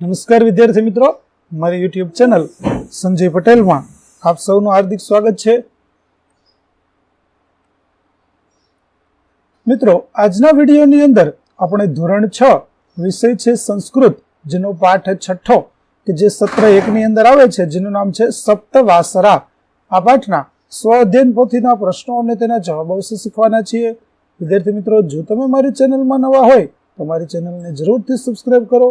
નમસ્કાર વિદ્યાર્થી મિત્રો. મારી યુટ્યુબ ચેનલ સંજય પટેલમાં આપ સૌનું હાર્દિક સ્વાગત છે. મિત્રો, આજના વિડીયોની અંદર આપણે ધોરણ છ વિષય છે સંસ્કૃત, જેનો પાઠ છઠ્ઠો કે જે સત્ર એકની અંદર આવે છે, જેનું નામ છે સપ્તવાસરા. આ પાઠના સ્વ અધ્યયન પોથીના પ્રશ્નો અને તેના જવાબો વિશે શીખવાના છીએ. વિદ્યાર્થી મિત્રો, જો તમે મારી ચેનલમાં નવા હોય તો મારી ચેનલને જરૂરથી સબસ્ક્રાઈબ કરો.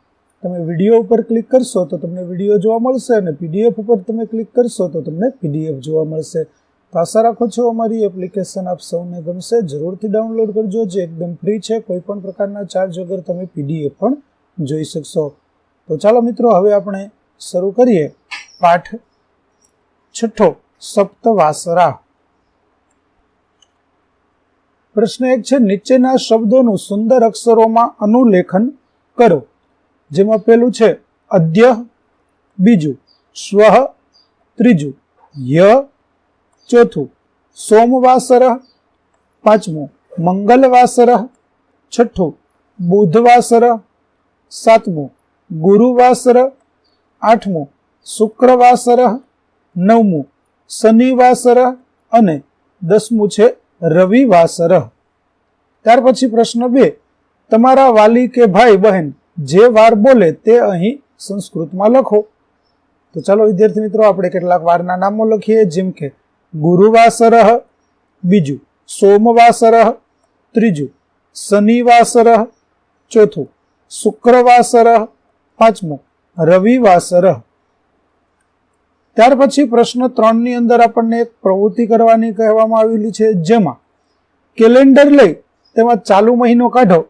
તમે વીડિયો ઉપર ક્લિક કરશો તો તમને વીડિયો જોવા મળશે અને પીડીએફ ઉપર તમે ક્લિક કરશો તો તમને પીડીએફ જોવા મળશે. તો આશા રાખો છો અમારી એપ્લિકેશન આપ સૌને ગમશે. જરૂરથી ડાઉનલોડ કરજો. જે એકદમ ફ્રી છે, કોઈ પણ પ્રકારના ચાર્જ વગર તમે પીડીએફ પણ જોઈ શકશો. તો ચાલો મિત્રો, હવે આપણે શરૂ કરીએ. પાઠ છઠ્ઠો, સપ્તવાસરા. પ્રશ્ન એક છે, નીચેના શબ્દોનું સુંદર અક્ષરોમાં અનુલેખન કરો. જેમાં પેલું છે અદ્ય બીજું સ્વ, ત્રીજું ય, ચોથું સોમવાસર, પાંચમું મંગલવાસર, છઠ્ઠું બુધવાસર, સાતમું ગુરુવાસર, આઠમું શુક્રવાસર, નવમું શનિવાસર અને દસમું છે રવિવાસર. ત્યાર પછી પ્રશ્ન બે, તમારા વાલી કે ભાઈ બહેન જે વાર બોલે તે અહીં સંસ્કૃતમાં લખો. તો ચાલો વિદ્યાર્થી મિત્રો, આપણે કેટલાક વારના નામો લખીએ. જેમ કે, ગુરુવાસર બીજું, સોમવાસર ત્રીજું, શનિવાસર ચોથું, શુક્રવાસર પાંચમું, રવિવાસર. ત્યાર પછી પ્રશ્ન ત્રણની અંદર આપણને એક પ્રવૃત્તિ કરવાની કહેવામાં આવેલી છે, જેમાં કેલેન્ડર લઈ તેમાં ચાલુ મહિનો કાઢો.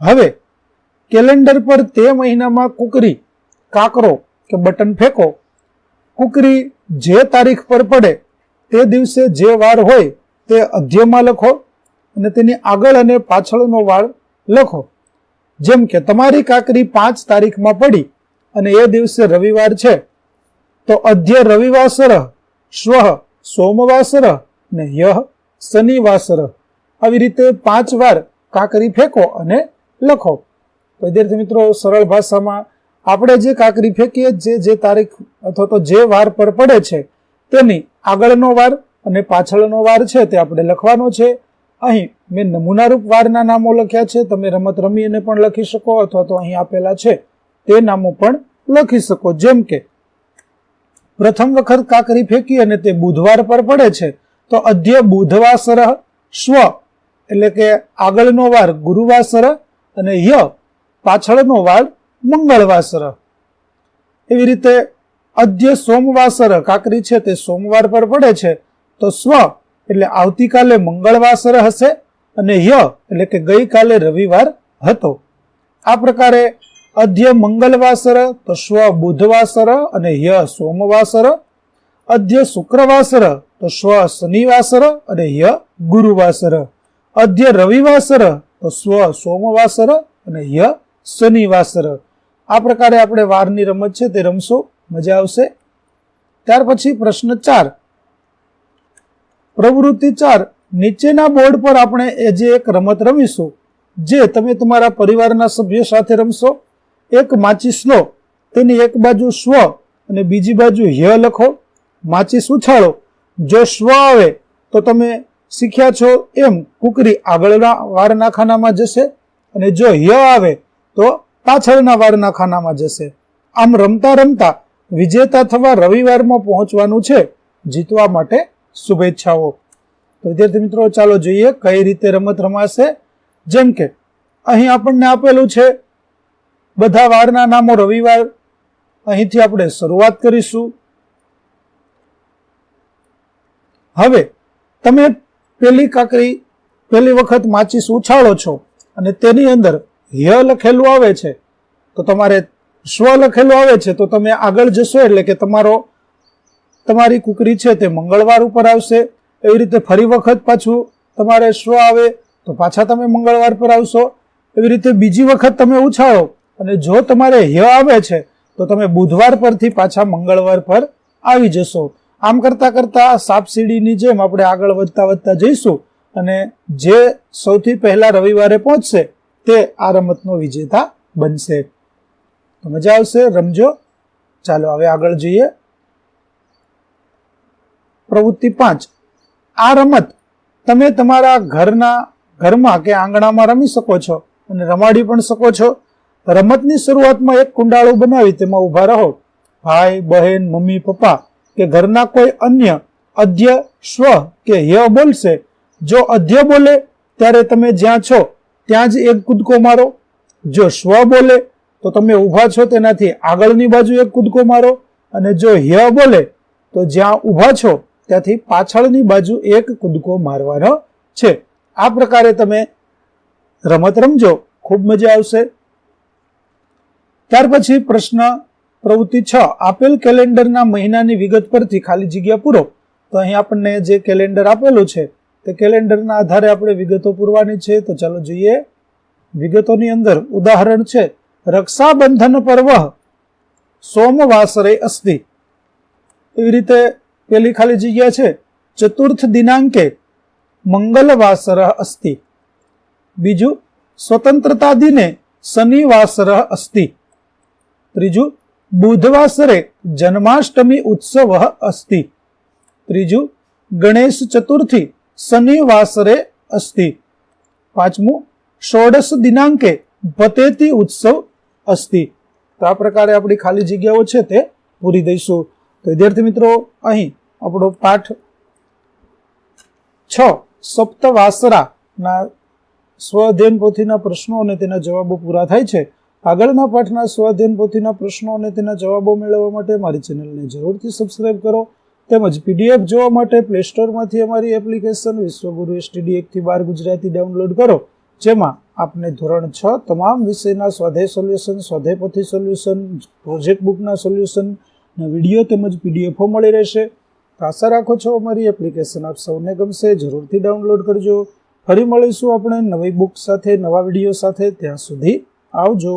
હવે કેલેન્ડર પર તે મહિનામાં કુકરી, કાકરો કે બટન ફેંકો. કુકરી જે તારીખ પર પડે, તે દિવસે જે વાર હોય, તે અધ્યમાં લખો અને તેની આગળ અને પાછળનો વાળ લખો. જેમ કે તમારી કાકરી પાંચ તારીખમાં પડી અને એ દિવસે રવિવાર છે, તો અધ્ય રવિવાસર, શ્વ, સોમવાસર ને યહ શનિવાસર. આવી રીતે પાંચ વાર કાકરી ફેંકો અને લખો. વિદ્યાર્થી મિત્રો, સરળ ભાષામાં આપણે જે કાકરી ફેંકીએ, જે જે તારીખ અથવા તો જે વાર પર પડે છે, તેની આગળનો વાર અને પાછળનો વાર છે તે આપણે લખવાનો છે. અહીં મેં નમૂનારૂપ વારના નામો લખ્યા છે. તમે રમત રમીને પણ લખી શકો અથવા તો અહીં આપેલા છે. તે નામો પણ લખી શકો. જેમ કે, પ્રથમ વખત કાકરી ફેંકી અને તે બુધવાર પર પડે છે, તો અધ્ય બુધવાસર સ્વ, એટલે કે આગળનો વાર ગુરુવાસર અને ય પાછળનો વાર મંગળવાસર. એવી રીતે અધ્ય સોમવાસર કાકરી છે તે સોમવાર પર પડે છે. તો સ્વ એટલે આવતીકાલે મંગળવાસર હશે અને ય એટલે કે ગઈકાલે રવિવાર હતો. આ પ્રકારે અધ્ય મંગળવાસર, તો સ્વ બુધવાસર અને ય સોમવાસર. અધ્ય શુક્રવાસર, તો સ્વ શનિવાસર અને ય ગુરુવાસર. અધ્ય રવિવાસર, તો સ્વ સોમવાસર અને ય શનિવાસર આ પ્રકારે આપણે વારની રમત છે તે રમશો, મજા આવશે. ત્યાર પછી પ્રશ્ન ચાર. પ્રવૃત્તિ ચાર. નીચેના બોર્ડ પર આપણે એ જે એક રમત રમીશું, જે તમે તમારા પરિવારના સભ્યો સાથે રમશો. એક માચીસ લો તેની એક બાજુ સ્વ અને બીજી બાજુ હ્ય લખો. માચીસ ઉછાળો. જો સ્વ આવે, તો તમે શીખ્યા છો એમ કુકરી આગળના વારના ખાનામાં જશે અને જો હ્ય આવે તો પાછળના વારના ખાનામાં જશે. આમ રમતા રમતા વિજેતા થવા રવિવારમાં પહોંચવાનું છે. જીતવા માટે શુભેચ્છાઓ. તો વિદ્યાર્થી મિત્રો, ચાલો જોઈએ કઈ રીતે રમત રમાશે. જેમ કે અહીં આપણને આપેલું છે, બધા વારના નામો રવિવાર. અહીંથી આપણે શરૂઆત કરીશું. હવે તમે પેલી કાકરી પહેલી વખત માચીસ ઉછાળો છો અને તેની અંદર ય લખેલું આવે છે, તો તમારે સ્વ લખેલું આવે છે, તો તમે આગળ જશો એટલે કે તમારો, તમારી કુકરી છે તે મંગળવાર ઉપર આવશે. એવી રીતે ફરી વખત પાછું તમારે સ્વ આવે, તો પાછા તમે મંગળવાર પર આવશો. એવી રીતે બીજી વખત તમે ઉછાળો અને જો તમારે ય આવે છે, તો તમે બુધવાર પરથી પાછા મંગળવાર પર આવી જશો. આમ કરતા કરતા સાપ સીડીની જેમ આપણે આગળ વધતા વધતા જઈશું અને જે સૌથી પહેલા રવિવારે પહોંચશે તે આ રમતનો વિજેતા બનશે. તો મજા આવશે, રમજો. ચાલો હવે આગળ જઈએ. પ્રવૃત્તિ પાંચ. આ રમત તમે તમારા ઘરના, ઘરમાં કે આંગણામાં રમી શકો છો અને રમાડી પણ શકો છો. રમતની શરૂઆતમાં એક કુંડાળું બનાવી તેમાં ઊભા રહો. ભાઈ, બહેન, મમ્મી, પપ્પા કે ઘરના કોઈ અન્ય અધ્ય, સ્વ કે હ્ય બોલશે. જો અધ્ય બોલે, ત્યારે તમે જ્યાં છો. ત્યાં જ એક કૂદકો મારો. જો સ્વ બોલે, તો તમે ઊભા છો તેનાથી આગળની બાજુ એક કૂદકો મારો. અને જો હ્ય બોલે, તો જ્યાં ઊભા છો, ત્યાંથી પાછળની બાજુ એક કૂદકો મારવાનો છે. આ પ્રકારે તમે રમત રમજો. ખૂબ મજા આવશે. ત્યાર પછી પ્રશ્ન પ્રવૃત્તિ છ. આપેલ કેલેન્ડરના મહિનાની વિગત પરથી ખાલી જગ્યા પૂરો. તો અહીં આપણને જે કેલેન્ડર આપેલું છે તે કેલેન્ડરના આધારે આપણે વિગતો પૂરવાની છે. તો ચાલો જોઈએ. વિગતોની અંદર ઉદાહરણ છે. રક્ષાબંધન પર્વ સોમવાસરે અસ્તિ. એવી રીતે પેલી ખાલી જગ્યા છે. ચતુર્થ દિનાંકે મંગલવાસર અસ્તિ. બીજું, સ્વતંત્રતા દિને શનિવાસર અસ્તિ. ત્રીજું, બુધવાસરે જન્માષ્ટમી ઉત્સવ અસ્તિ. ત્રીજું, ગણેશ ચતુર્થી શનિવાસરે અસ્તિ. પાંચમું, ષોડશ દિનાંકે ભતેતી ઉત્સવ અસ્તિ. તો આ પ્રકારે આપણી ખાલી જગ્યાઓ છે તે પૂરી દઈશું. તો વિદ્યાર્થી મિત્રો, અહીં આપણો પાઠ છ, સપ્તવાસરાના સ્વઅધ્યયન પોથીના પ્રશ્નો અને તેના જવાબો પૂરા થાય છે. આગળના પાઠના સ્વઅધ્યયન પોથીના પ્રશ્નો અને તેના જવાબો મેળવવા માટે મારી ચેનલને જરૂરથી સબસ્ક્રાઈબ કરો. તેમજ પીડીએફ જોવા માટે પ્લે સ્ટોરમાંથી અમારી એપ્લિકેશન વિશ્વગુરુ એસટીડી એકથી બાર ગુજરાતી ડાઉનલોડ કરો, જેમાં આપને ધોરણ છ તમામ વિષયના સ્વાધ્યાય સોલ્યુશન સ્વાધેપથી સોલ્યુશન, પ્રોજેક્ટ બુકના સોલ્યુશન વીડિયો તેમજ પીડીએફો મળી રહેશે. આશા રાખો છો અમારી એપ્લિકેશન આપ સૌને ગમશે. જરૂરથી ડાઉનલોડ કરજો. ફરી મળીશું આપણે નવી બુક સાથે, નવા વીડિયો સાથે. ત્યાં સુધી આવજો.